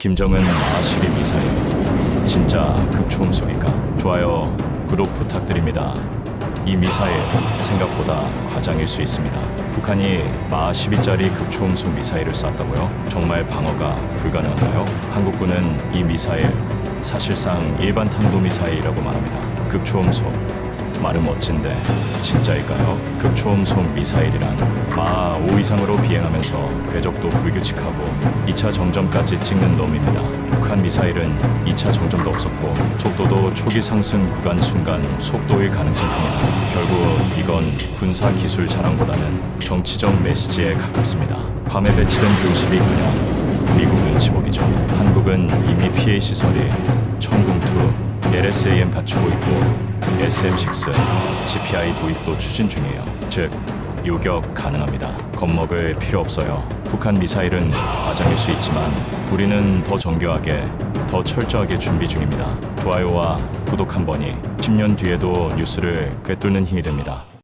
김정은 마12 미사일 진짜 극초음속일까? 좋아요, 구독 부탁드립니다. 이 미사일 생각보다 과장일 수 있습니다. 북한이 마 12짜리 극초음속 미사일을 쐈다고요? 정말 방어가 불가능한가요? 한국군은 이 미사일 사실상 일반 탄도 미사일이라고 말합니다. 극초음속 말은 멋진데 진짜일까요? 극초음속 미사일이란 마5 이상으로 비행하면서 궤적도 불규칙하고 2차 정점까지 찍는 놈입니다. 북한 미사일은 2차 정점도 없었고 속도도 초기 상승 구간 순간 속도의 가능성입니다. 결국 이건 군사 기술 자랑보다는 정치적 메시지에 가깝습니다. 밤에 배치된 교실이 그냥 미국 눈치보기죠. 한국은 이미 PA 시설이 천궁2, LSAM 갖추고 있고 SM6, GPI 도입도 추진 중이에요. 즉, 요격 가능합니다. 겁먹을 필요 없어요. 북한 미사일은 과장일 수 있지만 우리는 더 정교하게, 더 철저하게 준비 중입니다. 좋아요와 구독 한 번이 10년 뒤에도 뉴스를 꿰뚫는 힘이 됩니다.